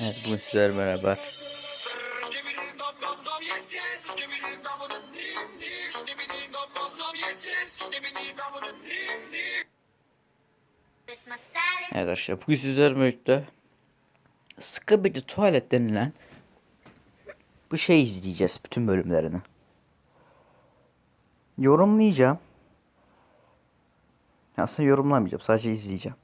Evet bugün sizlerle beraber Evet arkadaşlar bugün sizlerle birlikte Skibidi Tuvalet denilen bu şey izleyeceğiz bütün bölümlerini. Yorumlayacağım. Aslında yorumlamayacağım sadece izleyeceğim.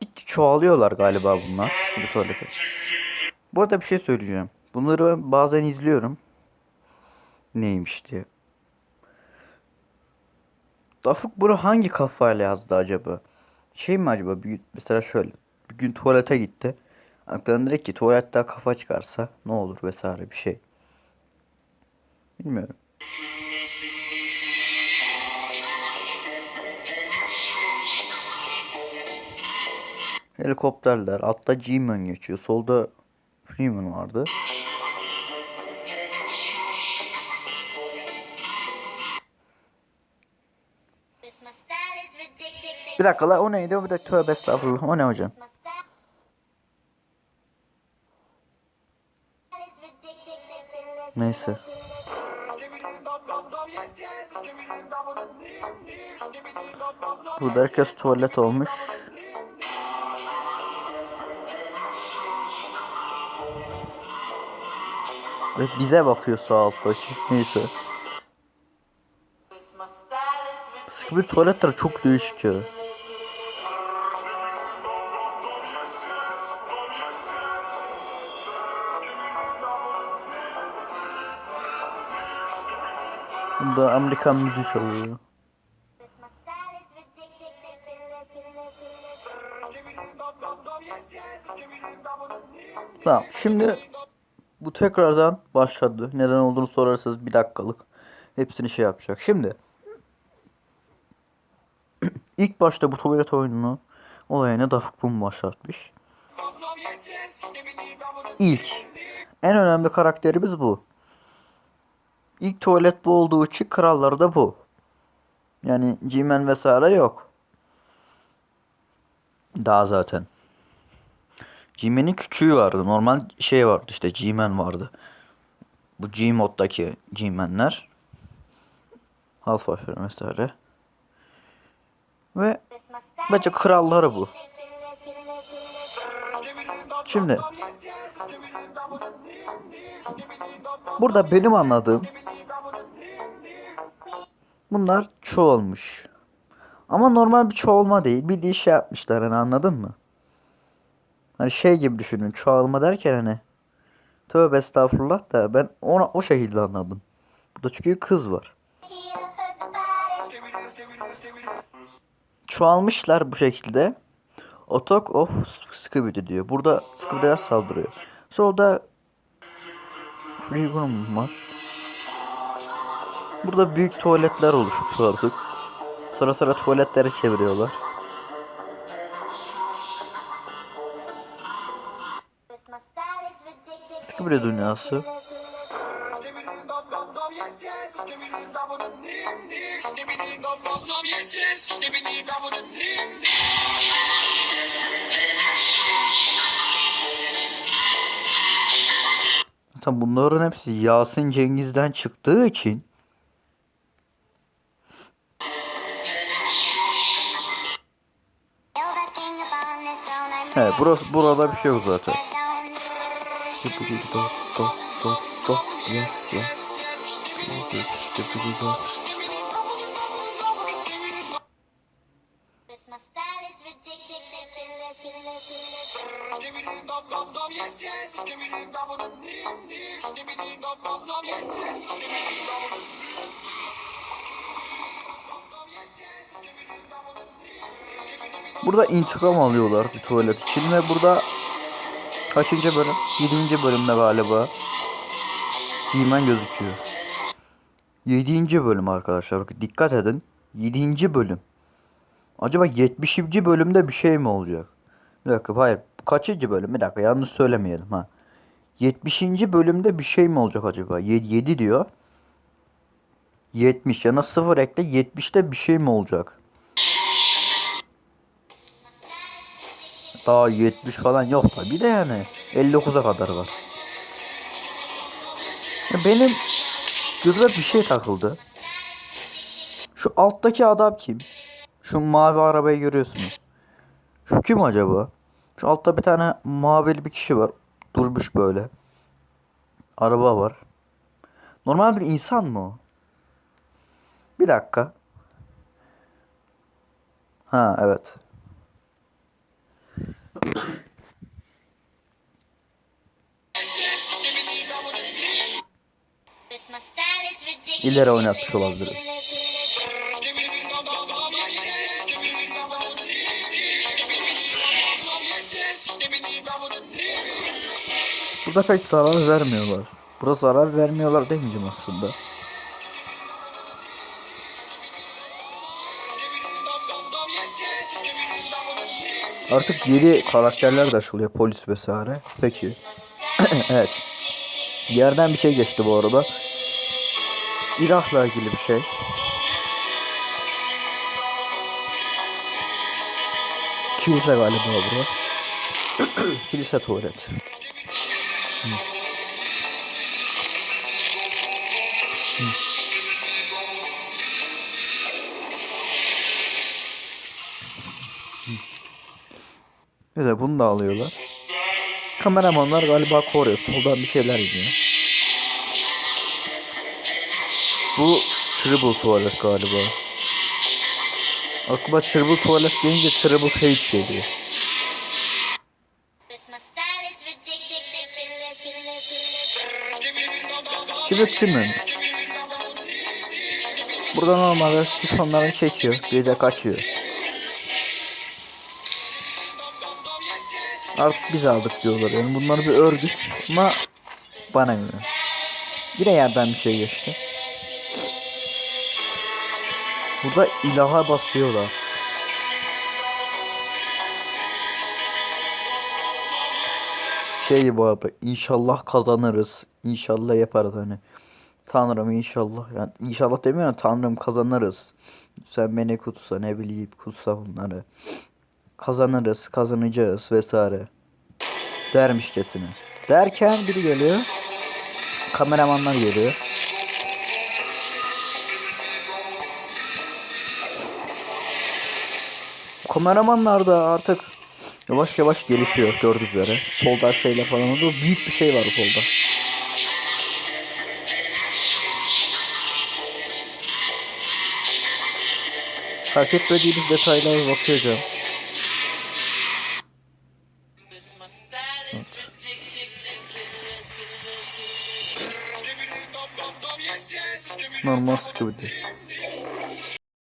Gittikçe çoğalıyorlar galiba bunlar. Skibidi Tuvalet'e. Bu arada bir şey söyleyeceğim. Bunları ben bazen izliyorum. Neymiş diye. Dafuk bunu hangi kafayla yazdı acaba? Şey mi acaba? Bir, mesela şöyle. Bir gün tuvalete gitti. Aklına direkt ki tuvalette kafa çıkarsa ne olur vesaire bir şey. Bilmiyorum. Helikopterler. Altta G-Man geçiyor. Solda Freeman vardı. Bir dakika la o neydi? Bir de tövbe estağfurullah. O ne hocam? Neyse. Burada herkes tuvalet olmuş. Ve bize bakıyor sağ alttaki. Neyse. Sıkı tuvaletler çok değişik ya. Bunda Amerikan müziği çalıyor. Tamam şimdi bu tekrardan başladı. Neden olduğunu sorarsanız bir dakikalık. Hepsini şey yapacak. Şimdi ilk başta bu tuvalet oyununu olayını Daft Punk başlatmış. İlk en önemli karakterimiz bu. İlk tuvalet bu olduğu için kralları da bu. Yani G-Man vesaire yok. Daha zaten. G-Man'in küçüğü vardı. Normal şey vardı işte G-Man vardı. Bu G-Mod'daki G-Man'ler. Alpha vesaire. Ve bence kralları bu. Şimdi burada benim anladığım bunlar çoğalmış. Ama normal bir çoğalma değil. Bir diş şey yapmışlar hani anladın mı? Hani şey gibi düşünün çoğalma derken hani tövbe estağfurullah da ben ona o şekilde anladım. Burada çünkü kız var. Çoğalmışlar bu şekilde. Attack of Scooby diyor. Burada Scooby'ler saldırıyor. Solda Freegun var. Burada büyük tuvaletler oluşmuş artık. Sıra sıra tuvaletleri çeviriyorlar. Scooby dünyası. Zaten bunların hepsi Yasin Cengiz'den çıktığı için Evet burası burada bir şey yok zaten. Yes, yes. Burada intikam alıyorlar bir tuvalet için ve burada kaçıncı bölüm? 7. bölümde galiba. G-Man gözüküyor. 7. bölüm arkadaşlar. Dikkat edin. 7. bölüm. Acaba 70. bölümde bir şey mi olacak? Bir dakika hayır. kaçıncı bölüm? Bir dakika yanlış söylemeyelim ha. 70. bölümde bir şey mi olacak acaba? 7, diyor. 70 yana 0 ekle 70'te bir şey mi olacak? Daha 70 falan yok tabi de yani 59'a kadar var. Benim gözüme bir şey takıldı. Şu alttaki adam kim? Şu mavi arabayı görüyorsunuz. Şu kim acaba? Şu altta bir tane mavili bir kişi var. Durmuş böyle. Araba var. Normal bir insan mı o? Bir dakika. Ha evet. İleri oynatmış olabilir. Burada pek zarar vermiyorlar. Burada zarar vermiyorlar demeyeceğim aslında. Artık yeni karakterler de açılıyor. Polis vesaire. Peki. evet. Yerden bir şey geçti bu arada. İlahla ilgili bir şey. Kilise galiba bura. Kilise tuvalet. Neyse bunu da alıyorlar. Kameramanlar galiba koruyor. Soldan bir şeyler iniyor. Bu Triple tuvalet galiba. Aklıma Triple tuvalet deyince Triple H geliyor. Kibritçi mi? Burada normalde sifonları çekiyor. Bir de kaçıyor. Artık biz aldık diyorlar. Yani bunlar bir örgüt ama bana göre. Yine yerden bir şey geçti. Burada ilaha basıyorlar. Şey bu abi inşallah kazanırız. İnşallah yaparız hani. Tanrım inşallah. Yani inşallah demiyorum Tanrım kazanırız. Sen beni kutsa ne bileyim kutsa bunları. Kazanırız, kazanacağız vesaire. Dermişçesine. Derken biri geliyor. Kameramanlar geliyor. Kameramanlar da artık yavaş yavaş gelişiyor gördüğünüz üzere. Solda şeyler falan oldu. Büyük bir şey var solda. Fark etmediğimiz detaylara bakacağım. Normal Scooby.